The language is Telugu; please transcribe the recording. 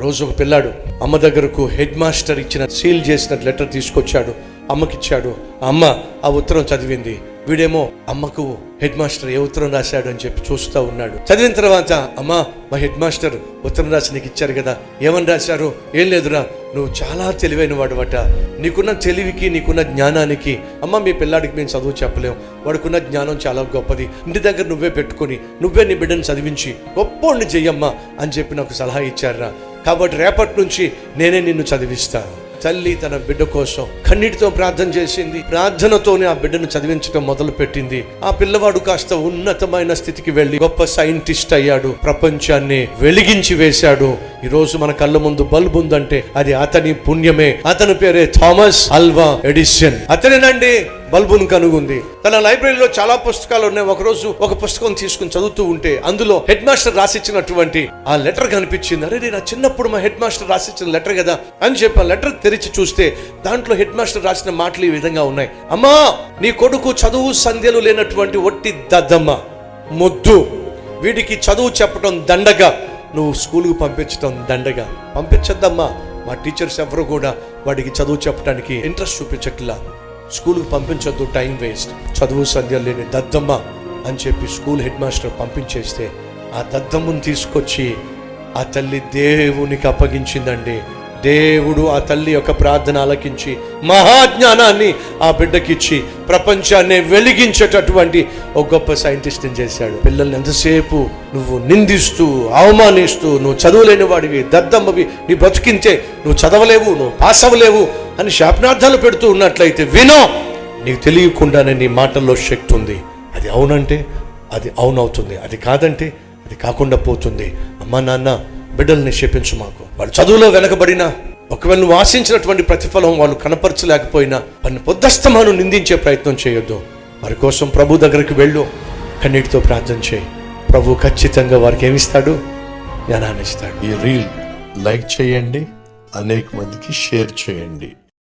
రోజు ఒక పిల్లాడు అమ్మ దగ్గరకు హెడ్ మాస్టర్ ఇచ్చిన సీల్ చేసిన లెటర్ తీసుకొచ్చాడు అమ్మకిచ్చాడు. అమ్మ ఆ ఉత్తరం చదివింది. వీడేమో అమ్మకు హెడ్ మాస్టర్ ఏ ఉత్తరం రాశాడు? అని చెప్పి చూస్తూ ఉన్నాడు. చదివిన తర్వాత అమ్మ మా హెడ్ మాస్టర్ ఉత్తరం రాసి నీకు ఇచ్చారు కదా ఏమని రాశారు? ఏం లేదురా నువ్వు చాలా తెలివైన వాడువట. నీకున్న తెలివికి నీకున్న జ్ఞానానికి అమ్మ మీ పిల్లాడికి మేము చదువు చెప్పలేం. వాడుకున్న జ్ఞానం చాలా గొప్పది. ఇంటి దగ్గర నువ్వే పెట్టుకొని నువ్వే నీ బిడ్డను చదివించి గొప్పోడిని చెయ్యమ్మా అని చెప్పి నాకు సలహా ఇచ్చారా కాబట్టి రేపటి నుంచి నేనే నిన్ను చదివిస్తాను. తల్లి తన బిడ్డ కోసం కన్నీటితో ప్రార్థన చేసింది. ప్రార్థనతోనే ఆ బిడ్డను చదివించడం మొదలు పెట్టింది ఆ పిల్లవాడు కాస్త ఉన్నతమైన స్థితికి వెళ్ళి గొప్ప సైంటిస్ట్ అయ్యాడు. ప్రపంచాన్ని వెలిగించి వేశాడు. ఈరోజు మన కళ్ళ ముందు బల్బ్ ఉందంటే అది అతని పుణ్యమే. అతని పేరే థామస్ అల్వా ఎడిసన్. అతనేనండి బల్బును కనుగొంది. తన లైబ్రరీలో చాలా పుస్తకాలు ఉన్నాయి. ఒకరోజు ఒక పుస్తకం తీసుకుని చదువుతూ ఉంటే అందులో హెడ్ మాస్టర్ రాసిచ్చినటువంటి ఆ లెటర్ కనిపించింది. అరే నేను చిన్నప్పుడు మా హెడ్ మాస్టర్ రాసిచ్చిన లెటర్ కదా అని చెప్పి ఆ లెటర్ తెరిచి చూస్తే దాంట్లో హెడ్ మాస్టర్ రాసిన మాటలు ఈ విధంగా ఉన్నాయి. అమ్మా నీ కొడుకు చదువు సంధ్యలు లేనటువంటి ఒట్టి దద్దమ్మ. మొద్దు. వీడికి చదువు చెప్పడం దండగా. నువ్వు స్కూల్కి పంపించడం దండగా. పంపించద్దమ్మా. మా టీచర్స్ ఎవరు కూడా వాడికి చదువు చెప్పడానికి ఇంట్రెస్ట్ చూపించట్లా. స్కూల్కి పంపించొద్దు టైం వేస్ట్. చదువు సంధ్య లేని దద్దమ్మ అని చెప్పి స్కూల్ హెడ్ మాస్టర్ పంపించేస్తే ఆ దద్దమ్మను తీసుకొచ్చి ఆ తల్లి దేవునికి అప్పగించిందండి. దేవుడు ఆ తల్లి యొక్క ప్రార్థన ఆలకించి మహాజ్ఞానాన్ని ఆ బిడ్డకిచ్చి ప్రపంచాన్ని వెలిగించేటటువంటి ఒక గొప్ప సైంటిస్ట్ని చేశాడు. పిల్లల్ని ఎంతసేపు నువ్వు నిందిస్తూ అవమానిస్తూ నువ్వు చదువులేని వాడివి దద్దమ్మవి నీ బతికించే నువ్వు చదవలేవు నువ్వు పాస్ అవ్వలేవు అని శాపనార్థాలు పెడుతూ ఉన్నట్లయితే వినో నీకు తెలియకుండానే నీ మాటల్లో శక్తి ఉంది. అది అవునంటే అది అవునవుతుంది. అది కాదంటే అది కాకుండా పోతుంది. అమ్మా నాన్న బిడ్డల్ని శపించు మాకు. వాళ్ళు చదువులో వెనకబడినా ఒకవేళ నువ్వు ఆశించినటువంటి ప్రతిఫలం వాళ్ళు కనపరచలేకపోయినా వారిని పొద్దస్తమాను నిందించే ప్రయత్నం చేయొద్దు. వారి కోసం ప్రభు దగ్గరికి వెళ్ళు. కన్నీటితో ప్రార్థన చేయి. ప్రభు ఖచ్చితంగా వారికి ఏమిస్తాడు? జ్ఞానాన్ని ఇస్తాడు. ఈ రీల్ లైక్ చేయండి అనేక మందికి షేర్ చేయండి.